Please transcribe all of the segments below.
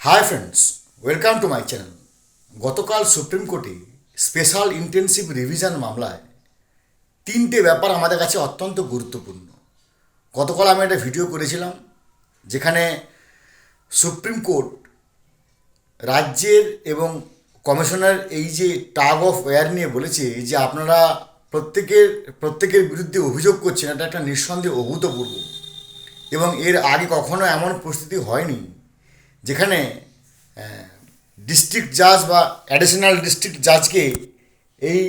Hi friends welcome to my channel গতকাল supreme কোর্টে special intensive revision মামলায় তিনটে ব্যাপার আমাদের কাছে অত্যন্ত গুরুত্বপূর্ণ। গতকাল আমি একটা ভিডিও করেছিলাম যেখানে সুপ্রিম কোর্ট রাজ্যের এবং কমিশনার এই যে টাগ অফ ওয়ার নিয়ে বলেছে যে আপনারা প্রত্যেকের প্রত্যেকের বিরুদ্ধে অভিযোগ করছেন, এটা একটা নিঃসন্দেহে অভূতপূর্ব। এবং এর আগে কখনো এমন পরিস্থিতি হয়নি। যেখানে ডিস্ট্রিক্ট জাজ বা অ্যাডিশনাল ডিস্ট্রিক্ট জাজকে এই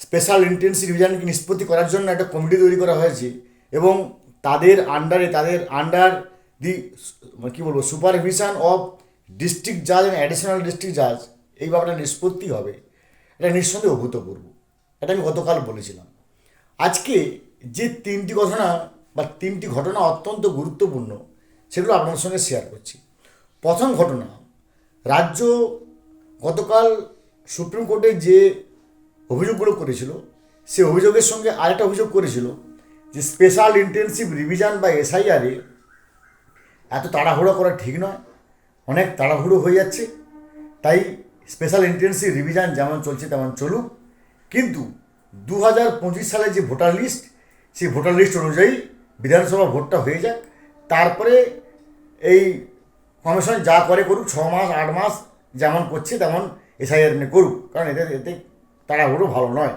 স্পেশাল ইন্টেন্সিভ রিভিশনকে নিষ্পত্তি করার জন্য একটা কমিটি তৈরি করা হয়েছে এবং তাদের আন্ডারে তাদের আন্ডার দি কী বলব সুপারভিশন অফ ডিস্ট্রিক্ট জাজ অ্যান্ড অ্যাডিশনাল ডিস্ট্রিক্ট জাজ এই ব্যাপারটা নিষ্পত্তি হবে। এটা নিঃসন্দেহে অভূতপূর্ব। এটা আমি গতকাল বলেছিলাম। আজকে যে তিনটি ঘটনা বা তিনটি ঘটনা অত্যন্ত গুরুত্বপূর্ণ, সেগুলো আপনার সঙ্গে শেয়ার করছি। প্রথম ঘটনা, রাজ্য গতকাল সুপ্রিম কোর্টে যে অভিযোগগুলো করেছিল সে অভিযোগের সঙ্গে আরেকটা অভিযোগ করেছিল যে স্পেশাল ইন্টেনসিভ রিভিশন বা এসআইআরে এত তাড়াহুড়ো করা ঠিক নয়। অনেক তাড়াহুড়ো হয়ে যাচ্ছে। তাই স্পেশাল ইন্টেন্সিভ রিভিশন যেমন চলছে তেমন চলুক। কিন্তু দু হাজার পঁচিশ সালে যে ভোটার লিস্ট সেই ভোটার লিস্ট অনুযায়ী বিধানসভা ভোটটা হয়ে যাক। তারপরে এই কমিশন যা করে করুক, ছ মাস, আট মাস যেমন করছে তেমন এসআইআর নিয়ে করুক, কারণ এতে এতে তাড়াহুড়ো ভালো নয়।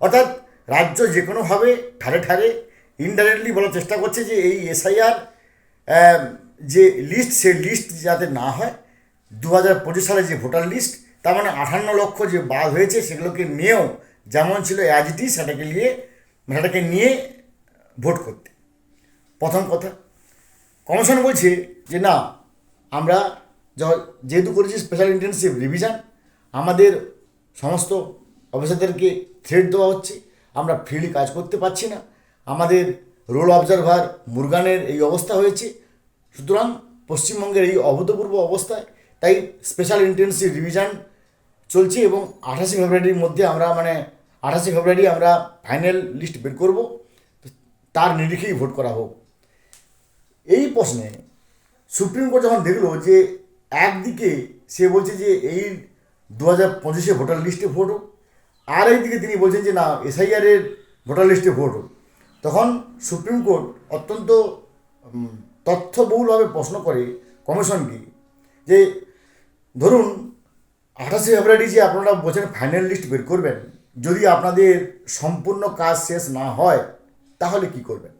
অর্থাৎ রাজ্য যে কোনোভাবে ঠারে ঠারে ইনডাইরেক্টলি বলার চেষ্টা করছে যে এই এসআইআর যে লিস্ট সেই লিস্ট যাতে না হয় দু হাজার পঁচিশ সালে যে ভোটার লিস্ট তার মানে আঠান্ন লক্ষ যে বাদ হয়েছে সেগুলোকে নিয়েও যেমন ছিল অ্যাজ ইট সেটাকে নিয়ে সেটাকে নিয়ে ভোট করতে। প্রথম কথা। কমিশন বলছে যে না আমরা যেহেতু করেছি স্পেশাল ইন্টেনসিভ রিভিশন আমাদের সমস্ত অফিসারদেরকে থ্রেড দেওয়া হচ্ছে। আমরা ফ্রিলি কাজ করতে পারছি না। আমাদের রোল অবজারভার মুরগানের এই অবস্থা হয়েছে। সুতরাং পশ্চিমবঙ্গের এই অভূতপূর্ব অবস্থায় তাই স্পেশাল ইন্টেনসিভ রিভিশন চলছে এবং আঠাশে ফেব্রুয়ারির মধ্যে আমরা মানে আঠাশে ফেব্রুয়ারি আমরা ফাইনাল লিস্ট বের করব। তার নিরিখেই ভোট করা হোক। এই প্রশ্নে সুপ্রিম কোর্ট যখন দেখল যে একদিকে সে বলছে যে এই দু হাজার পঁচিশে ভোটার লিস্টে ভোট হোক, আর একদিকে তিনি বলছেন যে না, এসআইআরের ভোটার লিস্টে ভোট হোক। তখন সুপ্রিম কোর্ট অত্যন্ত তথ্যবহুলভাবে প্রশ্ন করে কমিশনকে যে, ধরুন, আঠাশে ফেব্রুয়ারি যে আপনারা বলছেন ফাইনাল লিস্ট বের করবেন, যদি আপনাদের সম্পূর্ণ কাজ শেষ না হয়, তাহলে কি করবেন?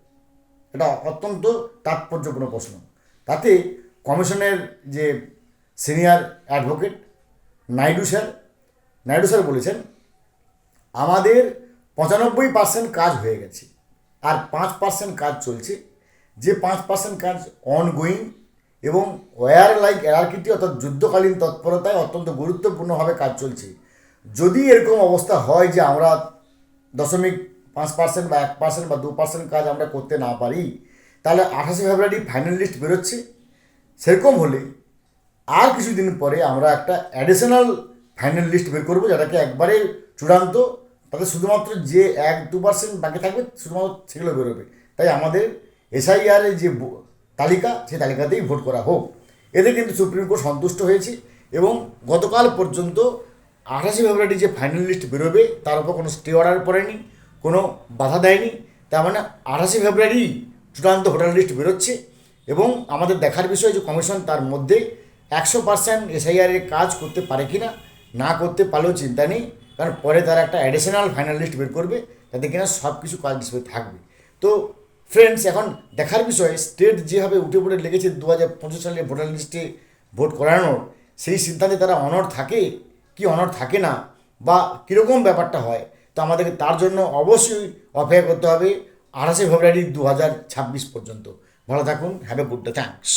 এটা অত্যন্ত তাৎপর্যপূর্ণ প্রশ্ন। তাতে কমিশনের যে senior advocate Naidu sir Naidu sir বলেছেন, আমাদের পঁচানব্বই পার্সেন্ট কাজ হয়ে গেছে আর পাঁচ পার্সেন্ট কাজ চলছে। যে পাঁচ পার্সেন্ট কাজ অনগোয়িং এবং ওয়ার লাইক অ্যারার্কিটি অর্থাৎ যুদ্ধকালীন তৎপরতায় অত্যন্ত গুরুত্বপূর্ণভাবে কাজ চলছে। যদি এরকম অবস্থা হয় যে আমরা দশমিক পাঁচ পার্সেন্ট বা এক পার্সেন্ট বা দু পার্সেন্ট কাজ আমরা করতে না পারি তাহলে আঠাশে ফেব্রুয়ারি ফাইনাল লিস্ট বেরোচ্ছে। সেরকম হলে আর কিছুদিন পরে আমরা একটা অ্যাডিশনাল ফাইনাল লিস্ট বের করব, যেটাকে একবারে চূড়ান্ত, তাতে শুধুমাত্র যে এক দু পার্সেন্ট বাকি থাকবে, শুধুমাত্র সেগুলো বেরোবে। তাই আমাদের এসআইআরের যে তালিকা, সেই তালিকাতেই ভোট করা হোক। এতে কিন্তু সুপ্রিম কোর্ট সন্তুষ্ট হয়েছে এবং গতকাল পর্যন্ত আঠাশে ফেব্রুয়ারি যে ফাইনাল লিস্ট বেরোবে, তার উপর কোনো স্টে অর্ডার পড়েনি, কোনো বাধা দেয়নি। তার মানে আঠাশে ফেব্রুয়ারি চূড়ান্ত ভোটার লিস্ট বেরোচ্ছে এবং আমাদের দেখার বিষয় যে কমিশন তার মধ্যে একশো পার্সেন্ট এসআইআরের কাজ করতে পারে কি না না করতে পারলেও চিন্তা নেই, কারণ পরে তারা একটা অ্যাডিশনাল ফাইনাল লিস্ট বের করবে তাতে কিনা সব কিছু কাজ হিসেবে থাকবে। তো ফ্রেন্ডস এখন দেখার বিষয় স্টেট যেভাবে উঠে পড়ে লেগেছে দু হাজার পঁচিশ সালে ভোটার লিস্টে ভোট করানোর, সেই সিদ্ধান্তে তারা অনর থাকে, কি অনর থাকে না, বা কীরকম ব্যাপারটা হয়, তো আমাদেরকে তার জন্য অবশ্যই অপেক্ষা করতে হবে। আঠাশে ফেব্রুয়ারি দু হাজার ছাব্বিশ পর্যন্ত। ভালো থাকুন have a good day thanks